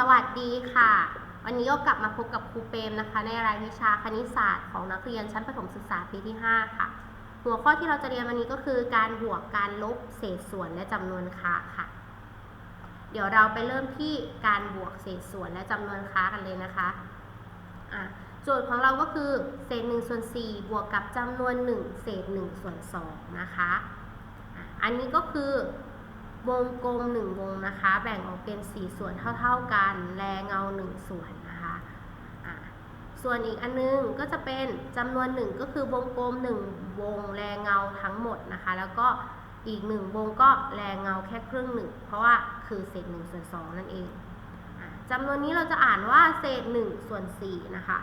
สวัสดีค่ะ วันนี้ก็กลับมาพบกับครูเปรมนะคะ ในรายวิชาคณิตศาสตร์ของนักเรียนชั้นประถมศึกษาปีที่ 5 ค่ะ หัวข้อที่เราจะเรียนวันนี้ก็คือการบวกการลบเศษส่วนและจำนวนค้าค่ะ เดี๋ยวเราไปเริ่มที่การบวกเศษส่วนและจำนวนค้ากันเลยนะคะอะโจทย์ของเราก็คือเศษ1ส่วน4บวกกับจำนวน 1 เศษ1ส่วน2นะคะอะอันนี้ก็คือ วงกลม1วงนะคะ แบ่งออกเป็น 4 ส่วนเท่าๆกัน แลเงา 1 ส่วนนะคะะส่วนอีกอันนึงก็จะเป็นจำนวน 1 ก็คือวงกลม 1 วงแลเงาทั้งหมดนะคะ แล้วก็อีก 1 วงก็แลเงาแค่ครึ่งหนึ่ง เพราะว่าคือเศษ1ส่วน2นั่นเองอจำนวนนี้เราจะอ่านว่าเศษ1ส่วน4นะคะ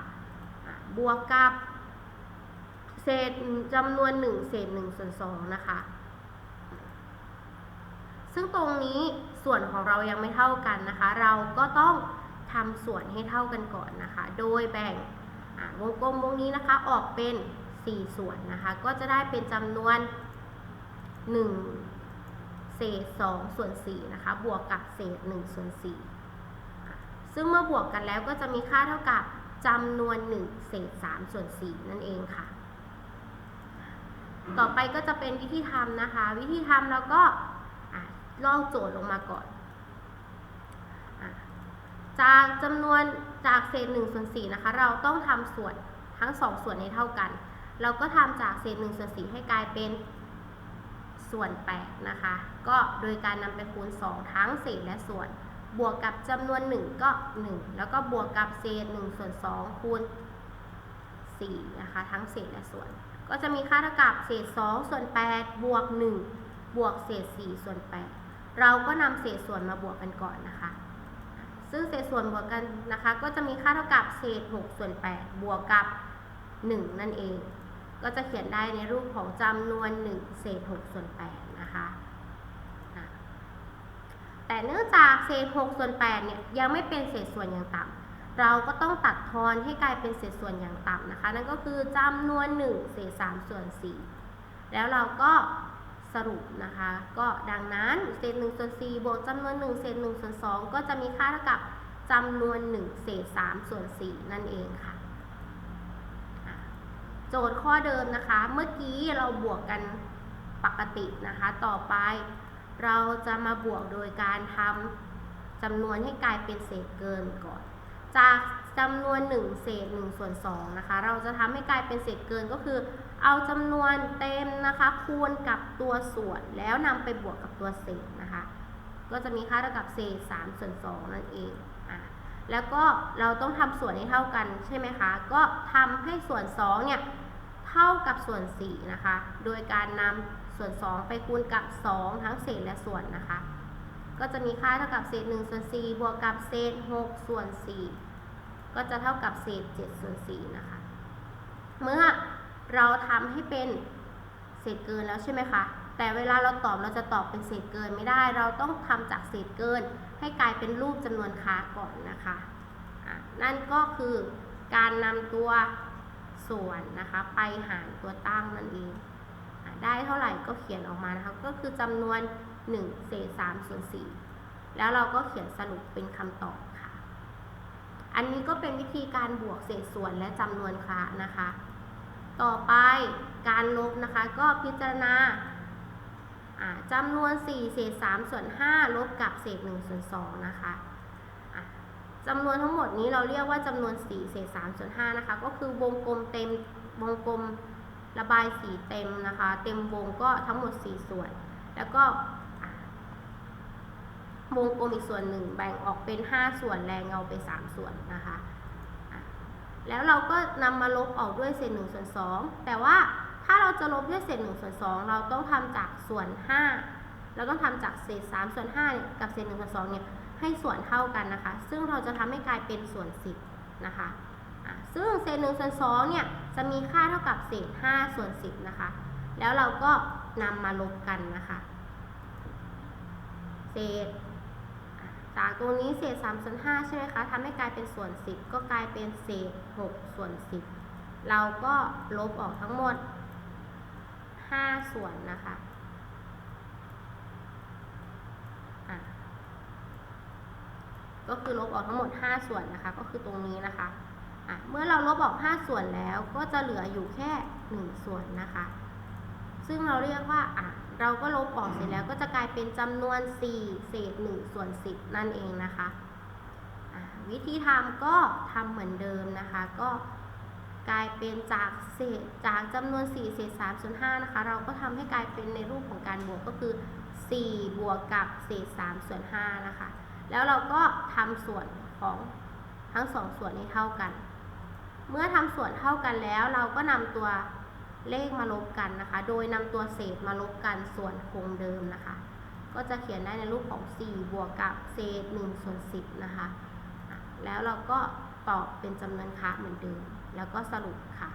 ะบวกกับเศษจำนวน 1 เศษ1ส่วน2นะคะ ซึ่งตรงนี้ส่วนของเรายังไม่เท่ากันนะคะ เราก็ต้องทำส่วนให้เท่ากันก่อนนะคะ โดยแบ่งวงกลมวงนี้นะคะออกเป็น 4 ส่วนนะคะ ก็จะได้เป็นจำนวน 1 เศษ 2 ส่วน 4 นะคะ บวกกับเศษ 1 ส่วน4อ่ซึ่งเมื่อบวกกันแล้วก็จะมีค่าเท่ากับจำนวน 1 เศษ 3 ส่วน 4 นั่นเองค่ะ ต่อไปก็จะเป็นวิธีทำนะคะ วิธีทำเราก็ ลอกโจทย์ลงมาก่อนอจากจำนวนจากเศษ1ส่วน4นะคะ เราต้องทำส่วนทั้ง 2 ส่วนให้เท่ากัน เราก็ทำจากเศษ1ส่วน4ให้กลายเป็นส่วน8นะคะ ก็โดยการนำไปคูณ 2 ทั้งเศษและส่วน บวกกับจำนวน 1 ก็ 1 แล้วก็บวกกับเศษ1ส่วน2คูณ4นะคะ ทั้งเศษและส่วน ก็จะมีค่าเท่ากับเศษ2ส่วน8บวก1บวกเศษ4ส่วน8 เราก็นำเศษส่วนมาบวกกันก่อนนะคะ ซึ่งเศษส่วนบวกกันนะคะ ก็จะมีค่าเท่ากับเศษ6ส่วน8บวกกับ 1 นั่นเอง ก็จะเขียนได้ในรูปของจำนวน 1 เศษ6ส่วน8นะคะอะแต่เนื่องจากเศษ6ส่วน8เนี่ยยังไม่เป็นเศษส่วนอย่างต่ำเราก็ต้องตัดทอนให้กลายเป็นเศษส่วนอย่างต่ำนะคะ นั่นก็คือจำนวน 1 เศษ3ส่วน4แล้วเราก็ สรุปนะคะ ก็ดังนั้นเศษ1ส่วน4บวกจำนวน 1 เศษ1ส่วน2ก็จะมีค่าเท่ากับจำนวน 1 เศษ3ส่วน4นั่นเองค่ะอะ โจทย์ข้อเดิมนะคะ เมื่อกี้เราบวกกันปกตินะคะ ต่อไปเราจะมาบวกโดยการทำจำนวนให้กลายเป็นเศษเกินก่อน จากจำนวน 1 เศษ1ส่วน2นะคะ เราจะทำให้กลายเป็นเศษเกินก็คือ เอาจำนวนเต็มนะคะคูณกับตัวส่วนแล้วนำไปบวกกับตัวเศษนะคะ ก็จะมีค่าเท่ากับเศษ3ส่วน2นั่นเองอะแล้วก็เราต้องทำส่วนให้เท่ากันใช่ไหมคะ ก็ทำให้ส่วน2เนี่ยเท่ากับส่วน4นะคะ โดยการนำส่วน 2 ไปคูณกับ 2 ทั้งเศษและส่วนนะคะ ก็จะมีค่าเท่ากับเศษ1ส่วน4บวกกับเศษ6ส่วน4ก็จะเท่ากับเศษ7ส่วน4นะคะ เมื่อ เราทำให้เป็นเศษเกินแล้วใช่ไหมคะ แต่เวลาเราตอบเราจะตอบเป็นเศษเกินไม่ได้ เราต้องทำจากเศษเกิน ให้กลายเป็นรูปจำนวนค้าก่อนนะคะะนั่นก็คือการนำตัวส่วนนะคะ ไปหารตัวตั้งนั่นเองอได้เท่าไหร่ก็เขียนออกมานะคะ ก็คือจำนวน1เศษ3ส่วน4แล้วเราก็เขียนสรุปเป็นคำตอบค่ะ อันนี้ก็เป็นวิธีการบวกเศษส่วนและจำนวนค้านะคะ ต่อไปการลบนะคะ ก็พิจารณาจำนวน 4 เศษ 3 ส่วน 5 ลบกับเศษ 1 ส่วน 2 นะคะะจำนวนทั้งหมดนี้เราเรียกว่าจำนวน 4 เศษ 3 ส่วน 5 นะคะ ก็คือวงกลมเต็มวงกลมระบายสีเต็มนะคะ เต็มวงก็ทั้งหมด 4 ส่วน แล้วก็วงกลมอีกส่วนหนึ่งแบ่งออกเป็น 5 ส่วนแรงเงาไป 3 ส่วนนะคะ แล้วเราก็นำมาลบออกด้วยเศษ1ส่วน2แต่ว่าถ้าเราจะลบด้วยเศษ1ส่วน2เราต้องทำจากส่วน 5 เราต้องทำจากเศษ3ส่วน5เนี่ยกับเศษ1ส่วน2เนี่ยให้ส่วนเท่ากันนะคะ ซึ่งเราจะทำให้กลายเป็นส่วน 10 นะคะะซึ่งเศษ1ส่วน2เนี่ยจะมีค่าเท่ากับเศษ5ส่วน 10 นะคะ แล้วเราก็นำมาลบกันนะคะ เศษ จากตรงนี้เศษ3ส่วน5ใช่ไหมคะทำให้กลายเป็นส่วน 10 ก็กลายเป็นเศษ6ส่วน 10 เราก็ลบออกทั้งหมด 5 ส่วนนะคะก็คือลบออกทั้งหมด 5 ส่วนนะคะ ก็คือตรงนี้นะคะะเมื่อเราลบออก 5 ส่วนแล้วก็จะเหลืออยู่แค่ 1 ส่วนนะคะ ซึ่งเราเรียกว่าอะเราก็ลบออกเสร็จแล้วก็จะกลายเป็นจำนวน 4 เศษ1ส่วน 10 นั่นเองนะคะวิธีทำก็ทำเหมือนเดิมนะคะ ก็กลายเป็นจากเศษจากจำนวน 4 เศษ3ส่วน5นะคะ เราก็ทำให้กลายเป็นในรูปของการบวกก็คือ 4 บวกกับเศษ3ส่วน5นะคะ แล้วเราก็ทำส่วนของทั้งสองส่วนให้เท่ากัน เมื่อทำส่วนเท่ากันแล้วเราก็นำตัว เลขมาลบกันนะคะ โดยนำตัวเศษมาลบกันส่วนคงเดิมนะคะ ก็จะเขียนได้ในรูปของ 4 บวกกับเศษ1ส่วน10 นะคะ แล้วเราก็ตอบเป็นจำนวนคะเหมือนเดิม แล้วก็สรุปค่ะ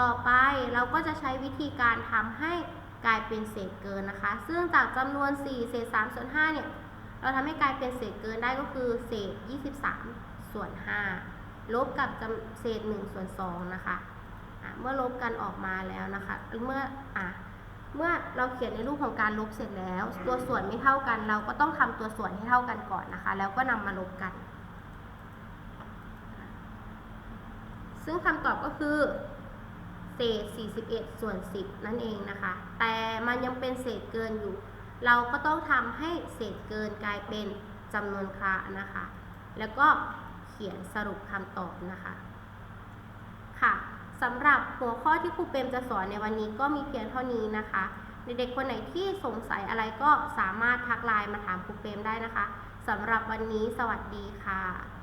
ต่อไปเราก็จะใช้วิธีการทำให้กลายเป็นเศษเกินนะคะ ซึ่งจากจำนวน 4 เศษ3ส่วน5เนี่ย เราทำให้กลายเป็นเศษเกินได้ก็คือเศษ 23 ส่วน 5 ลบกับจำเศษ1ส่วน2นะคะะเมื่อลบกันออกมาแล้วนะคะ เมื่ออะเมื่อเราเขียนในรูปของการลบเสร็จแล้ว ตัวส่วนไม่เท่ากัน เราก็ต้องทำตัวส่วนให้เท่ากันก่อนนะคะ แล้วก็นำมาลบกัน ซึ่งคำตอบก็คือเศษ 41 ส่วน 10 นั่นเองนะคะ แต่มันยังเป็นเศษเกินอยู่ เราก็ต้องทำให้เศษเกินกลายเป็นจำนวนค่านะคะ แล้วก็ ขียนสรุปคำตอบนะคะ ค่ะสำหรับหัวข้อที่ครูเปรมจะสอนในวันนี้ก็มีเพียงเท่านี้นะคะเด็กๆคนไหนที่สงสัยอะไรก็สามารถทักไลน์มาถามครูเปรมได้นะคะสำหรับวันนี้สวัสดีค่ะ